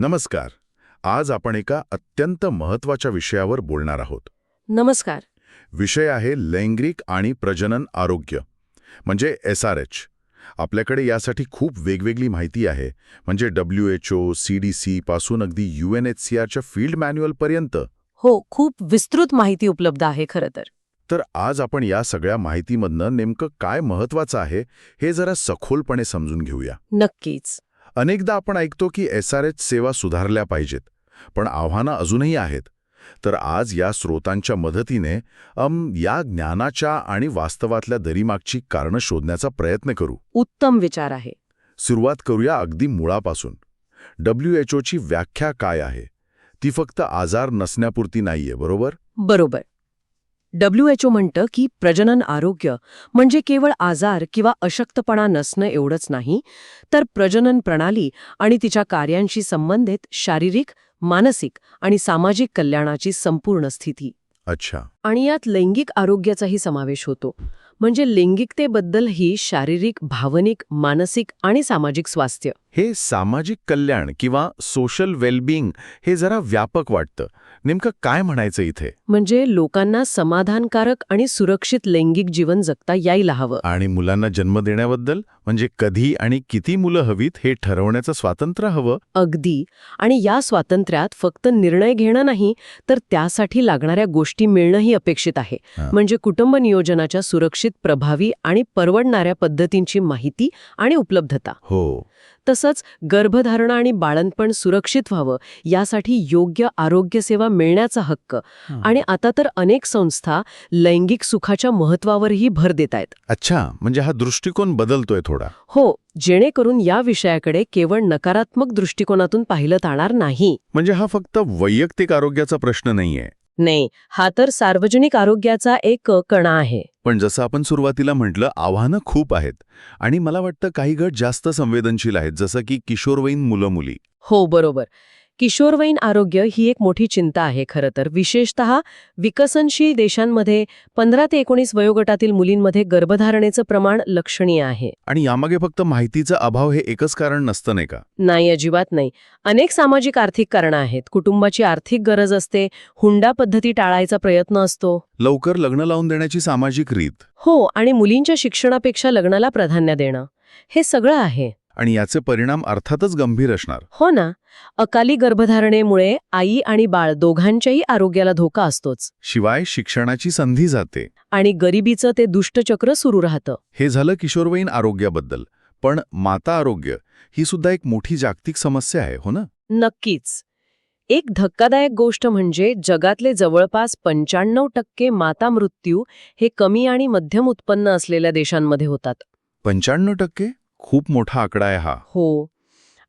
नमस्कार. आज आपण एका अत्यंत महत्त्वाच्या विषयावर बोलणार आहोत. नमस्कार. विषय आहे लैंगिक आणि प्रजनन आरोग्य म्हणजे एस आर एच. आपल्याकडे यासाठी खूप वेगवेगळी माहिती आहे म्हणजे W H O C D C पासून अगदी यू एन एच सी आरच्या फील्ड मॅन्युअलपर्यंत हो खूप विस्तृत माहिती उपलब्ध आहे खरं तर. तर आज आपण या सगळ्या माहितीमधनं नेमकं काय महत्वाचं आहे हे जरा सखोलपणे समजून घेऊया. नक्कीच. अनेकदा आपण ऐकतो की एस आर एच सेवा सुधारल्या पाहिजेत पण आव्हानं अजूनही आहेत. तर आज या स्रोतांच्या मदतीने अम या ज्ञानाच्या आणि वास्तवातल्या दरीमागची कारणं शोधण्याचा प्रयत्न करू. उत्तम विचार आहे. सुरुवात करूया अगदी मुळापासून. डब्ल्यू एच ओची व्याख्या काय आहे? ती फक्त आजार नसण्यापुरती नाहीये बरोबर? बरोबर. डब्ल्यू एच ओ म्हणतं की प्रजनन आरोग्य म्हणजे केवळ आजार किंवा अशक्तपणा नसणं एवढंच नाही तर प्रजनन प्रणाली आणि तिच्या कार्यांशी संबंधित शारीरिक मानसिक आणि सामाजिक कल्याणाची संपूर्ण स्थिती. अच्छा. आणि यात लैंगिक आरोग्याचाही समावेश होतो. म्हणजे लैंगिकतेबद्दल शारीरिक भावनिक मानसिक आणि सामाजिक स्वास्थ्य. हे सामाजिक कल्याण किंवा सोशल वेलबिंग हे जरा व्यापक वाटतं. नेमकं काय म्हणायचं इथे? म्हणजे लोकांना समाधानकारक आणि सुरक्षित लैंगिक जीवन जगता यायला हवं. आणि मुलांना जन्म देण्याबद्दल? म्हणजे कधी आणि किती मुलं हवीत हे ठरवण्याचं स्वातंत्र्य हवं? अगदी. आणि या स्वातंत्र्यात फक्त निर्णय घेणं नाही तर त्यासाठी लागणाऱ्या गोष्टी मिळणंही अपेक्षित आहे. म्हणजे कुटुंब नियोजनाच्या सुरक्षित प्रभावी आणि परवडणाऱ्या पद्धतींची माहिती आणि उपलब्धता. हो. तसंच गर्भधारणा आणि बाळंतपण सुरक्षित व्हावं यासाठी योग्य आरोग्य सेवा मिळण्याचा हक्क. आणि आता तर अनेक संस्था लैंगिक सुखाच्या महत्वावरही भर देत आहेत. अच्छा म्हणजे हा दृष्टिकोन बदलतोय थोडा. हो जेणेकरून या विषयाकडे केवळ नकारात्मक दृष्टिकोनातून पाहिलं जाणार नाही. म्हणजे हा फक्त वैयक्तिक आरोग्याचा प्रश्न नाहीये. नाही हा तर सार्वजनिक आरोग्याचा एक कणा आहे. पण जसं आपण सुरुवातीला म्हटलं आव्हानं खूप आहेत. आणि मला वाटतं काही गट जास्त संवेदनशील आहेत जसं की किशोरवयीन मुलं मुली हो बरोबर. किशोरवयीन आरोग्य ही एक मोठी चिंता आहे खरं तर. विशेषतः विकसनशील देशांमध्ये पंधरा ते एकोणीस वयोगटातील मुलींमध्ये गर्भधारणेचं प्रमाण लक्षणीय आहे. आणि यामागे फक्त माहितीचा अभाव हे एकच कारण नसतं नाही का? नाही अजिबात नाही. अनेक सामाजिक आर्थिक कारणं आहेत. कुटुंबाची आर्थिक गरज असते हुंडा पद्धती टाळायचा प्रयत्न असतो. लवकर लग्न लावून देण्याची सामाजिक रीत. हो आणि मुलींच्या शिक्षणापेक्षा लग्नाला प्राधान्य देणं. हे सगळं आहे. आणि याचे परिणाम अर्थातच गंभीर असणार. हो ना. अकाली गर्भधारणेमुळे आई आणि बाळ दोघांच्याही आरोग्याला धोका असतोच. शिवाय शिक्षणाची संधी जाते. आणि गरिबीचं ते दुष्टचक्र सुरू राहतं. हे झालं किशोरवयीन आरोग्याबद्दल. पण माता आरोग्य ही सुद्धा एक मोठी जागतिक समस्या आहे हो ना? नक्कीच. एक धक्कादायक गोष्ट म्हणजे जगातले जवळपास पंच्याण्णव टक्के माता मृत्यू हे कमी आणि मध्यम उत्पन्न असलेल्या देशांमध्ये होतात. पंच्याण्णव टक्के? खूप मोठा आकडा आहे हा. हो.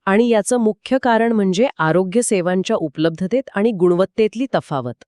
आणि याचं मुख्य कारण म्हणजे आरोग्य सेवांच्या उपलब्धतेत आणि गुणवत्तेतली तफावत.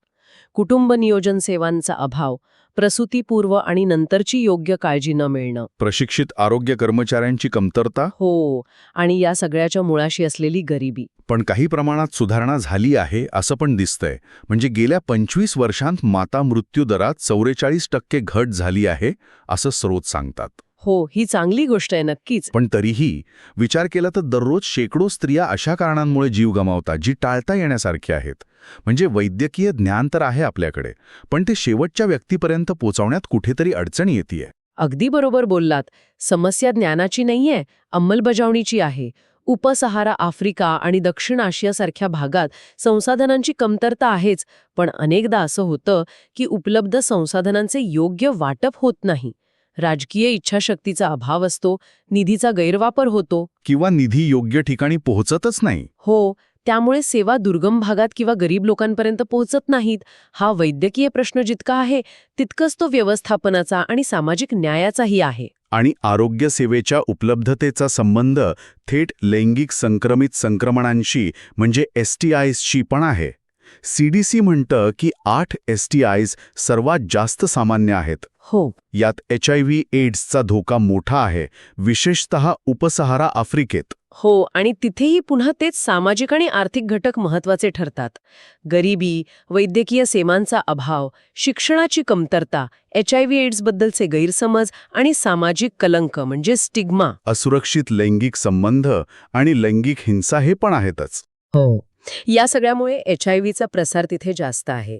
कुटुंब नियोजन सेवांचा अभाव प्रसूतीपूर्व आणि नंतरची योग्य काळजी न मिळणं. प्रशिक्षित आरोग्य कर्मचाऱ्यांची कमतरता? हो. आणि या सगळ्याच्या मुळाशी असलेली गरिबी. पण काही प्रमाणात सुधारणा झाली आहे असं पण दिसतंय. म्हणजे गेल्या पंचवीस वर्षांत माता मृत्यू दरात चौवेचाळीस टक्के घट झाली आहे असं स्रोत सांगतात. हो ही चांगली गोष्ट आहे नक्कीच. पण तरीही विचार केला तर दररोज शेकडो स्त्रिया अशा कारणांमुळे जीव गमावतात जी टाळता येण्यासारखी आहेत. म्हणजे वैद्यकीय ज्ञान तर आहे आपल्याकडे पण ते शेवटच्या व्यक्तीपर्यंत पोचवण्यात कुठेतरी अडचण येते अगदी बरोबर बोललात. समस्या ज्ञानाची नाहीये अंमलबजावणीची आहे. उपसहारा आफ्रिका आणि दक्षिण आशियासारख्या भागात संसाधनांची कमतरता आहेच पण अनेकदा असं होतं की उपलब्ध संसाधनांचे योग्य वाटप होत नाही. राजकीय इच्छाशक्तीचा अभाव असतो निधीचा गैरवापर होतो. किंवा निधी योग्य ठिकाणी पोहोचतच नाही. हो त्यामुळे सेवा दुर्गम भागात किंवा गरीब लोकांपर्यंत पोहोचत नाहीत. हा वैद्यकीय प्रश्न जितका आहे तितकंच तो व्यवस्थापनाचा आणि सामाजिक न्यायाचाही आहे. आणि आरोग्य सेवेच्या उपलब्धतेचा संबंध थेट लैंगिक संक्रमित संक्रमणांशी म्हणजे एस टी आयजशी पण आहे. सीडीसी म्हणतं की आठ एस टी आयज सर्वात जास्त सामान्य आहेत. हो. यात एच आय व्ही एड्सचा धोका मोठा आहे. विशेषतः उपसहारा आफ्रिकेत. हो आणि तिथेही पुन्हा तेच सामाजिक आणि आर्थिक घटक महत्त्वाचे ठरतात. गरिबी वैद्यकीय सेवांचा अभाव शिक्षणाची कमतरता एच आय व्ही एड्सबद्दलचे गैरसमज आणि सामाजिक कलंक म्हणजे स्टिग्मा. असुरक्षित लैंगिक संबंध आणि लैंगिक हिंसा हे पण आहेतच. हो. या सगळ्यामुळे एच आय व्हीचा प्रसार तिथे जास्त आहे.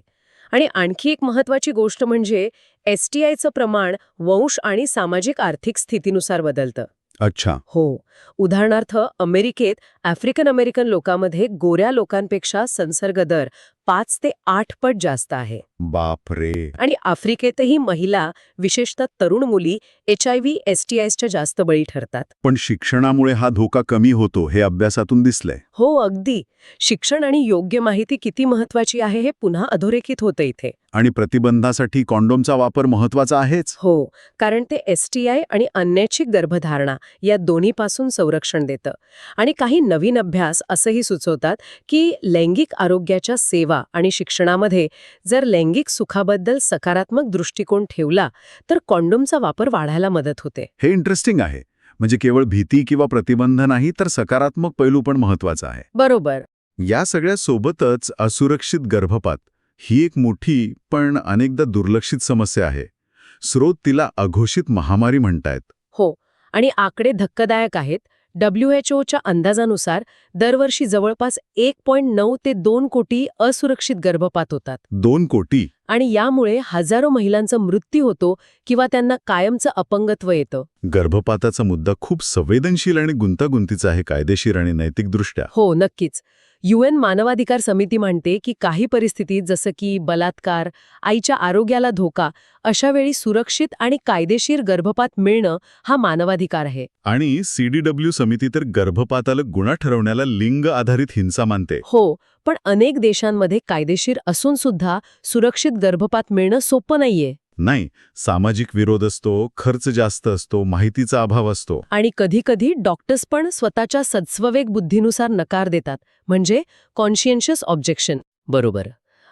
आणि आणखी एक महत्वाची गोष्ट म्हणजे एस टी आयचं प्रमाण वंश आणि सामाजिक आर्थिक स्थितीनुसार बदलतं. अच्छा. हो. उदाहरणार्थ अमेरिकेत आफ्रिकन अमेरिकन लोकांमध्ये गोऱ्या लोकांपेक्षा संसर्ग दर पाच ते आठ पट जास्त आहे. बापरे. आणि आफ्रिकेतही महिला विशेषतः तरुण मुली H I V S T आयच्या जास्त बळी ठरतात. पण शिक्षणामुळे हा धोका कमी होतो हे अभ्यासातून दिसलंय. हो अगदी. शिक्षण आणि योग्य माहिती किती महत्वाची आहे हे पुन्हा अधोरेखित होतं इथे. आणि प्रतिबंधासाठी कॉन्डोमचा वापर महत्त्वाचा आहेच? हो कारण ते एस टी आय आणि अन्यैच्छिक गर्भधारणा या दोन्हीपासून संरक्षण देतं. आणि काही नवीन अभ्यास असंही सुचवतात की लैंगिक आरोग्याच्या सेवा आणि शिक्षणामध्ये जर लैंगिक सुखाबद्दल सकारात्मक दृष्टिकोन ठेवला तर कॉन्डोमचा वापर वाढायला मदत होते. हे इंटरेस्टिंग आहे. म्हणजे केवळ भीती किंवा प्रतिबंध नाही तर सकारात्मक पैलू पण महत्त्वाचा आहे. बरोबर. या सगळ्या सोबतच असुरक्षित गर्भपात ही एक मोठी पण अनेकदा दुर्लक्षित समस्या आहे. स्रोत तिला अघोषित महामारी म्हणतायत. हो. आणि आकडे धक्कादायक आहेत डब्ल्यू एच ओच्या अंदाजानुसार दरवर्षी जवळपास एक पॉईंट नऊ ते दोन कोटी असुरक्षित गर्भपात होतात. दोन कोटी? आणि यामुळे हजारो महिलांचा मृत्यू होतो किंवा त्यांना कायमचं अपंगत्व येतं. गर्भपाताचा मुद्दा खूप संवेदनशील आणि गुंतागुंतीचा आहे कायदेशीर आणि नैतिकदृष्ट्या. हो नक्कीच. युएन मानवाधिकार समिती म्हणते की काही परिस्थितीत जसं की बलात्कार आईच्या आरोग्याला धोका अशा वेळी सुरक्षित आणि कायदेशीर गर्भपात मिळणं हा मानवाधिकार आहे. आणि सीडीडब्ल्यू समिती तर गर्भपाताला गुन्हा ठरवण्याला लिंग आधारित हिंसा मानते. हो पण अनेक देशांमध्ये कायदेशीर असून सुद्धा सुरक्षित गर्भपात मिळणं सोपं नाहीये. नाही सामाजिक विरोध असतो खर्च जास्त असतो माहितीचा अभाव असतो. आणि कधीकधी डॉक्टर्स पण स्वतःच्या सद्स्ववेग बुद्धीनुसार नकार देतात म्हणजे कॉन्शियन्शियस ऑब्जेक्शन बरोबर.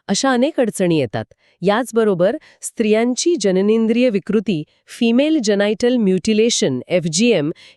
अशा अनेक अडचणी येतात. याचबरोबर स्त्रियांची जननेंद्रिय विकृती फिमेल जनायटल म्युटिलेशन एफ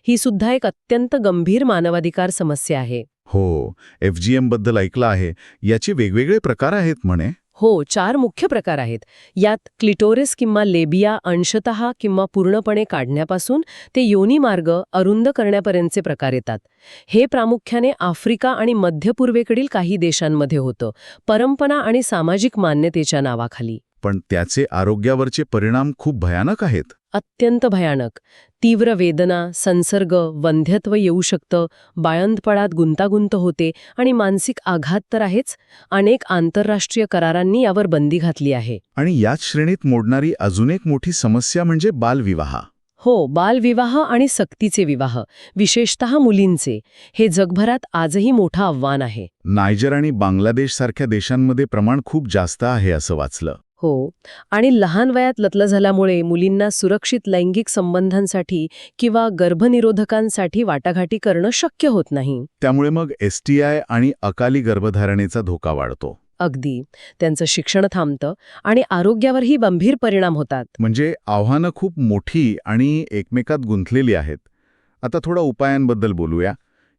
ही सुद्धा एक अत्यंत गंभीर मानवाधिकार समस्या आहे. हो एफजीएमबद्दल ऐकलं आहे. याचे वेगवेगळे प्रकार आहेत म्हणे. हो चार मुख्य प्रकार आहेत. यात क्लिटोरिस किंवा लेबिया अंशतः किंवा पूर्णपणे काढण्यापासून ते योनी मार्ग अरुंद करण्यापर्यंतचे प्रकार येतात. हे प्रामुख्याने आफ्रिका आणि मध्य पूर्वेकडील काही देशांमध्ये होतं परंपरा आणि सामाजिक मान्यतेच्या नावाखाली. पण त्याचे आरोग्यावरचे परिणाम खूप भयानक आहेत. अत्यंत भयानक. तीव्र वेदना संसर्ग वंध्यत्व येऊ शकतं बाळंतपणात गुंतागुंत होते आणि मानसिक आघात तर आहेच. अनेक आंतरराष्ट्रीय करारांनी यावर बंदी घातली आहे. आणि याच श्रेणीत मोडणारी अजून एक मोठी समस्या म्हणजे बालविवाह. हो बालविवाह आणि सक्तीचे विवाह विशेषतः मुलींचे हे जगभरात आजही मोठं आव्हान आहे. नायजर आणि बांगलादेशसारख्या देशांमध्ये प्रमाण खूप जास्त आहे असं वाचलं. हो आणि लहान वयात लतलं झाल्यामुळे मुलींना सुरक्षित लैंगिक संबंधांसाठी किंवा गर्भनिरोधकांसाठी वाटाघाटी करणं शक्य होत नाही. त्यामुळे मग एसटीआय आणि अकाली गर्भधारणेचा धोका वाढतो. अगदी. त्यांचं शिक्षण थांबतं आणि आरोग्यावरही गंभीर परिणाम होतात. म्हणजे आव्हानं खूप मोठी आणि एकमेकात गुंतलेली आहेत. आता थोडा उपायांबद्दल बोलूया.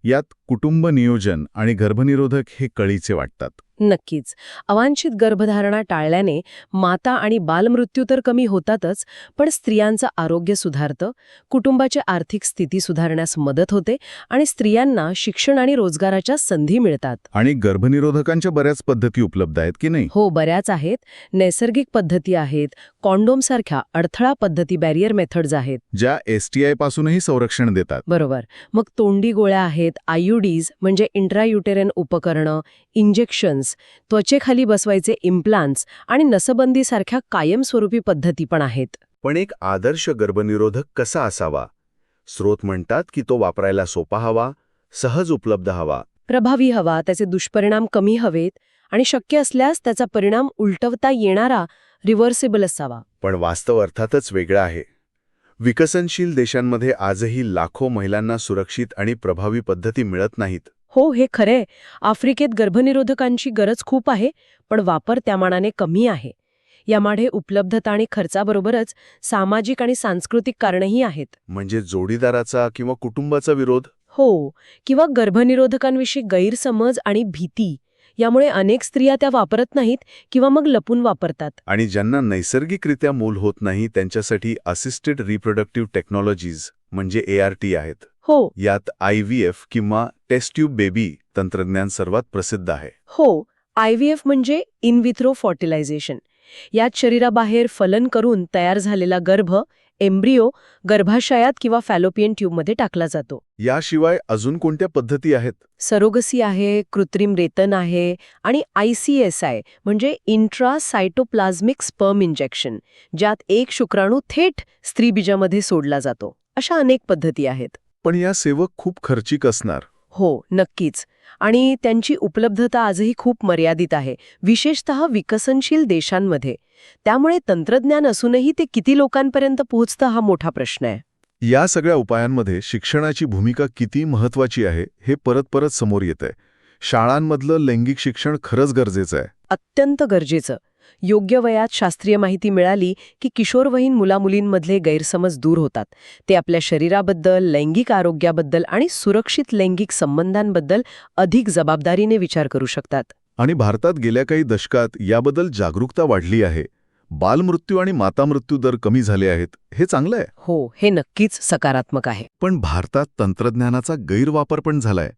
यात कुटुंब नियोजन आणि गर्भनिरोधक हे कळीचे वाटतात. नक्कीच. अवांछित गर्भधारणा टाळल्याने माता आणि बालमृत्यू तर कमी होतातच पण स्त्रियांचं आरोग्य सुधारतं कुटुंबाची आर्थिक स्थिती सुधारण्यास मदत होते आणि स्त्रियांना शिक्षण आणि रोजगाराच्या संधी मिळतात. आणि गर्भनिरोधकांच्या बऱ्याच पद्धती उपलब्ध आहेत की नाही? हो बऱ्याच आहेत. नैसर्गिक पद्धती आहेत कॉन्डोमसारख्या अडथळा पद्धती बॅरियर मेथड्स आहेत. ज्या एसटीआय पासूनही संरक्षण देतात. बरोबर. मग तोंडी गोळ्या आहेत आयुडीज म्हणजे इंट्रायुटेरन उपकरणं इंजेक्शन्स त्वचेखाली बसवायचे इम्प्लांट्स आणि नसबंदीसारख्या कायमस्वरूपी पद्धती पण आहेत. पण एक आदर्श गर्भनिरोधक कसा असावा? स्रोत म्हणतात की तो वापरायला सोपा हवा सहज उपलब्ध हवा. प्रभावी हवा त्याचे दुष्परिणाम कमी हवेत आणि शक्य असल्यास त्याचा परिणाम उलटवता येणारा रिव्हर्सेबल असावा. पण वास्तव अर्थातच वेगळा आहे. विकसनशील देशांमध्ये आजही लाखो महिलांना सुरक्षित आणि प्रभावी पद्धती मिळत नाहीत. हो हे खरे आफ्रिकेत गर्भनिरोधकांची गरज खूप आहे पण वापर त्यामानाने कमी आहे. यामागे उपलब्धता आणि खर्चाबरोबरच सामाजिक आणि सांस्कृतिक कारणंही आहेत. म्हणजे जोडीदाराचा किंवा कुटुंबाचा विरोध? हो किंवा गर्भनिरोधकांविषयी गैरसमज आणि भीती यामुळे अनेक स्त्रिया त्या वापरत नाहीत किंवा मग लपून वापरतात. आणि ज्यांना नैसर्गिकरित्या मूल होत नाही त्यांच्यासाठी असिस्टेड रिप्रोडक्टिव्ह टेक्नॉलॉजीज म्हणजे एआरटी आहेत. हो. यात आय व्ही एफ किंवा टेस्ट ट्यूब बेबी तंत्रज्ञान सर्वात प्रसिद्ध आहे. हो आय व्ही एफ म्हणजे इन विथ्रो फॉर्टिलायझेशन. यात शरीराबाहेर फलन करून तयार झालेला गर्भ एम्ब्रिओ गर्भाशयात किंवा फॅलोपियन ट्यूबमध्ये टाकला जातो. याशिवाय अजून कोणत्या पद्धती आहेत? सरोगसी आहे कृत्रिम रेतन आहे आणि आय सी एस आय म्हणजे इंट्रा सायटोप्लाझ्मिक स्पर्म इंजेक्शन ज्यात एक शुक्राणू थेट स्त्रीबीजामध्ये सोडला जातो. अशा अनेक पद्धती आहेत. पण या सेवक खूप खर्चिक असणार. हो नक्कीच. आणि त्यांची उपलब्धता आजही खूप मर्यादित आहे विशेषत विकसनशील देशांमध्ये. त्यामुळे तंत्रज्ञान असूनही ते किती लोकांपर्यंत पोहोचतं हा मोठा प्रश्न आहे. या सगळ्या उपायांमध्ये शिक्षणाची भूमिका किती महत्वाची आहे हे परत परत समोर येतंय. शाळांमधलं लैंगिक शिक्षण खरंच गरजेचं आहे. अत्यंत गरजेचं. योग्य वयात शास्त्रीय माहिती मिळाली की किशोरवयीन मुलामुलींमधले गैरसमज दूर होतात. ते आपल्या शरीराबद्दल लैंगिक आरोग्याबद्दल आणि सुरक्षित लैंगिक संबंधांबद्दल अधिक जबाबदारीने विचार करू शकतात. आणि भारतात गेल्या काही दशकात याबद्दल जागरूकता वाढली आहे. बालमृत्यू आणि मातामृत्यू दर कमी झाले आहेत. हे चांगलं आहे. हो हे नक्कीच सकारात्मक आहे. पण भारतात तंत्रज्ञानाचा गैरवापर पण झालाय.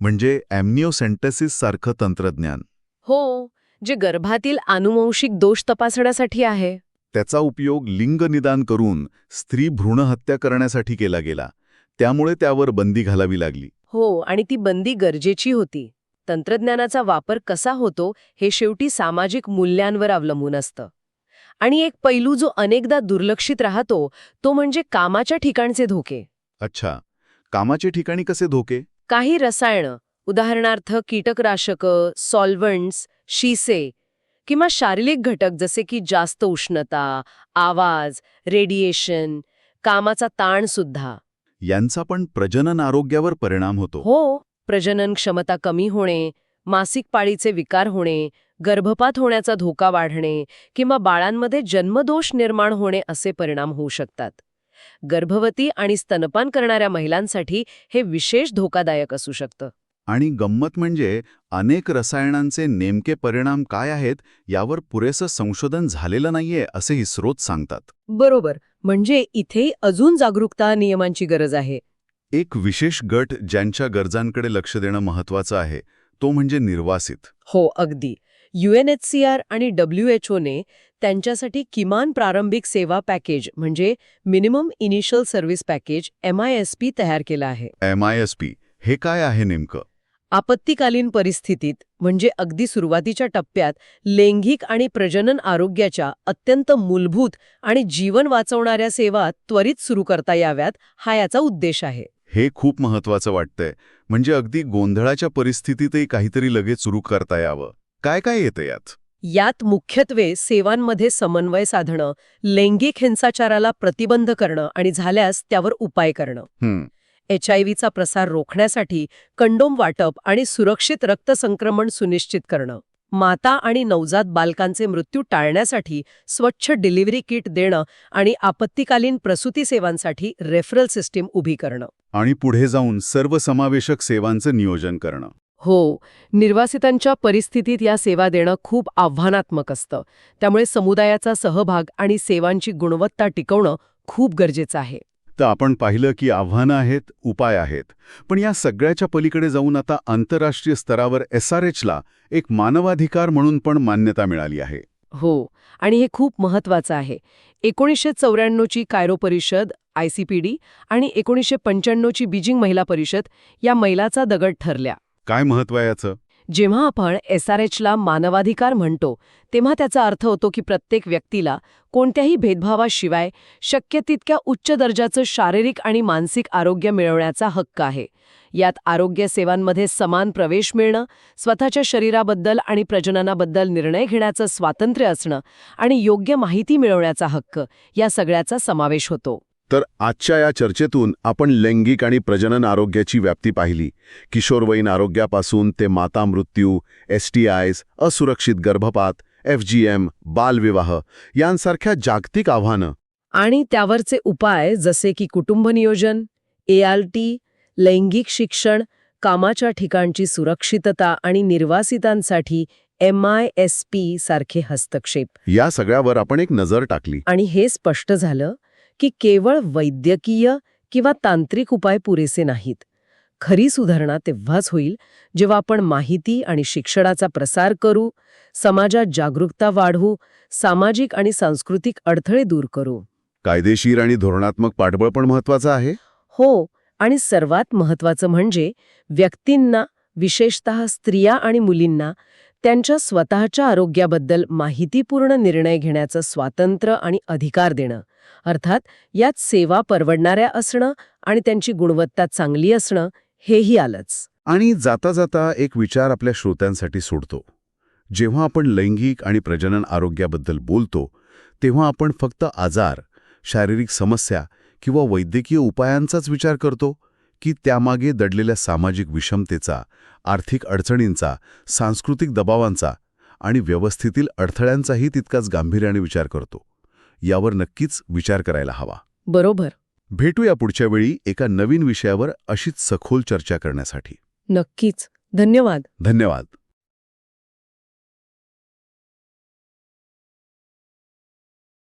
म्हणजे ॲम्निओसेंटेसिस सारखं तंत्रज्ञान. हो जे गर्भातील आनुवंशिक दोष तपासण्यासाठी आहे. त्याचा उपयोग लिंग निदान करून स्त्री भ्रूणहत्या करण्यासाठी केला गेला. त्यामुळे त्यावर बंदी घालावी लागली. हो आणि ती बंदी गरजेची होती. तंत्रज्ञानाचा वापर कसा होतो हे शेवटी सामाजिक मूल्यांवर अवलंबून असतं. आणि एक पैलू जो अनेकदा दुर्लक्षित राहतो तो म्हणजे कामाच्या ठिकाणचे धोके. अच्छा. कामाचे ठिकाणी कसे धोके? काही रसायनं उदाहरणार्थ कीटकनाशकं सॉल्व्हंट्स शिसे किंवा शारीरिक घटक जसे की जास्त उष्णता आवाज रेडिएशन कामाचा ताण सुद्धा. यांचा पण प्रजनन आरोग्यावर परिणाम होतो. हो प्रजनन क्षमता कमी होणे मासिक पाळीचे विकार होणे गर्भपात होण्याचा धोका वाढणे किंवा बाळांमध्ये जन्मदोष निर्माण होणे असे परिणाम होऊ शकतात. गर्भवती आणि स्तनपान करणाऱ्या महिलांसाठी हे विशेष धोकादायक असू शकतं. आणि गंमत म्हणजे अनेक रसायनांचे नेमके परिणाम काय आहेत यावर पुरेसं संशोधन झालेलं नाहीये असेही स्रोत सांगतात. बरोबर. म्हणजे इथे अजून जागरूकता नियमांची गरज आहे. एक विशेष गट ज्यांच्या गरजांकडे लक्ष देणं महत्वाचं आहे तो म्हणजे निर्वासित. हो अगदी. यूएनएचसीआर आणि डब्ल्यू एच ओने त्यांच्यासाठी किमान प्रारंभिक सेवा पॅकेज म्हणजे minimum initial service package M I S P तयार केलं आहे. एम आय एस पी हे काय आहे नेमकं? आपत्तीकालीन परिस्थितीत म्हणजे अगदी सुरुवातीच्या टप्प्यात लैंगिक आणि प्रजनन आरोग्याच्या अत्यंत मूलभूत आणि जीवन वाचवणाऱ्या सेवा त्वरित सुरू करता याव्यात हा याचा उद्देश आहे. हे खूप महत्वाचं वाटतंय. म्हणजे अगदी गोंधळाच्या परिस्थितीतही काहीतरी लगेच सुरू करता यावं. काय काय येतं यात? यात मुख्यत्वे सेवांमध्ये समन्वय साधणं लैंगिक हिंसाचाराला प्रतिबंध करणं आणि झाल्यास त्यावर उपाय करणं. एच आय व्हीचा प्रसार रोखण्यासाठी कंडोम वाटप आणि सुरक्षित रक्तसंक्रमण सुनिश्चित करणं. माता आणि नवजात बालकांचे मृत्यू टाळण्यासाठी स्वच्छ डिलिव्हरी किट देणं आणि आपत्तीकालीन प्रसूती सेवांसाठी रेफरल सिस्टीम उभी करणं. आणि पुढे जाऊन सर्वसमावेशक सेवांचं नियोजन करणं. हो निर्वासितांच्या परिस्थितीत या सेवा देणं खूप आव्हानात्मक असतं. त्यामुळे समुदायाचा सहभाग आणि सेवांची गुणवत्ता टिकवणं खूप गरजेचं आहे. तर आपण पाहिलं की आव्हानं आहेत उपाय आहेत. पण या सगळ्याच्या पलीकडे जाऊन आता आंतरराष्ट्रीय स्तरावर एस आर एचला एक मानवाधिकार म्हणून पण मान्यता मिळाली आहे. हो आणि हे खूप महत्वाचं आहे. एकोणीसशे चौऱ्याण्णवची कायरो परिषद आयसीपीडी आणि एकोणीसशे पंच्याण्णवची बीजिंग महिला परिषद या मैलाचा दगड ठरल्या. काय महत्त्व आहे याचं? जेव्हा आपण एस आर एचला मानवाधिकार म्हणतो तेव्हा त्याचा अर्थ होतो की प्रत्येक व्यक्तीला कोणत्याही भेदभावाशिवाय शक्य तितक्या उच्च दर्जाचं शारीरिक आणि मानसिक आरोग्य मिळवण्याचा हक्क आहे. यात आरोग्य सेवांमध्ये समान प्रवेश मिळणं स्वतःच्या शरीराबद्दल आणि प्रजननाबद्दल निर्णय घेण्याचं स्वातंत्र्य असणं आणि योग्य माहिती मिळवण्याचा हक्क या सगळ्याचा समावेश होतो. तर आजच्या या चर्चेतून आपण लैंगिक आणि प्रजनन आरोग्याची व्याप्ती पाहिली. किशोरवयीन आरोग्यापासून ते माता मृत्यू एस टी आयज असुरक्षित गर्भपात एफ जी एम बालविवाह यांसारख्या जागतिक आव्हानं. आणि त्यावरचे उपाय जसे की कुटुंब नियोजन एआरटी लैंगिक शिक्षण कामाच्या ठिकाणची सुरक्षितता आणि निर्वासितांसाठी एम आय एस पी सारखे हस्तक्षेप. या सगळ्यावर आपण एक नजर टाकली. आणि हे स्पष्ट झालं की केवळ वैद्यकीय किंवा तांत्रिक उपाय पुरेसे नाहीत. खरी सुधारणा तेव्हाच होईल जेव्हा आपण माहिती आणि शिक्षणाचा प्रसार करू समाजात जागरूकता वाढवू सामाजिक आणि सांस्कृतिक अडथळे दूर करू. कायदेशीर आणि धोरणात्मक पाठबळ पण महत्वाचं आहे? हो आणि सर्वात महत्वाचं म्हणजे व्यक्तींना विशेषतः स्त्रिया आणि मुलींना त्यांच्या स्वतःच्या आरोग्याबद्दल माहितीपूर्ण निर्णय घेण्याचं स्वातंत्र्य आणि अधिकार देणं अर्थात यात सेवा परवडणाऱ्या असणं आणि त्यांची गुणवत्ता चांगली असणं हेही आलंच. आणि जाता जाता एक विचार आपल्या श्रोत्यांसाठी सोडतो. जेव्हा आपण लैंगिक आणि प्रजनन आरोग्याबद्दल बोलतो तेव्हा आपण फक्त आजार शारीरिक समस्या किंवा वैद्यकीय उपायांचाच विचार करतो? की त्यामागे दडलेल्या सामाजिक विषमतेचा आर्थिक अडचणींचा सांस्कृतिक दबावांचा आणि व्यवस्थेतील अडथळ्यांचाही तितकाच गांभीर्याने विचार करतो. यावर नक्कीच विचार करायला हवा. बरोबर. भेटूया पुढच्या वेळी एका नवीन विषयावर अशीच सखोल चर्चा करण्यासाठी. नक्कीच. धन्यवाद. धन्यवाद.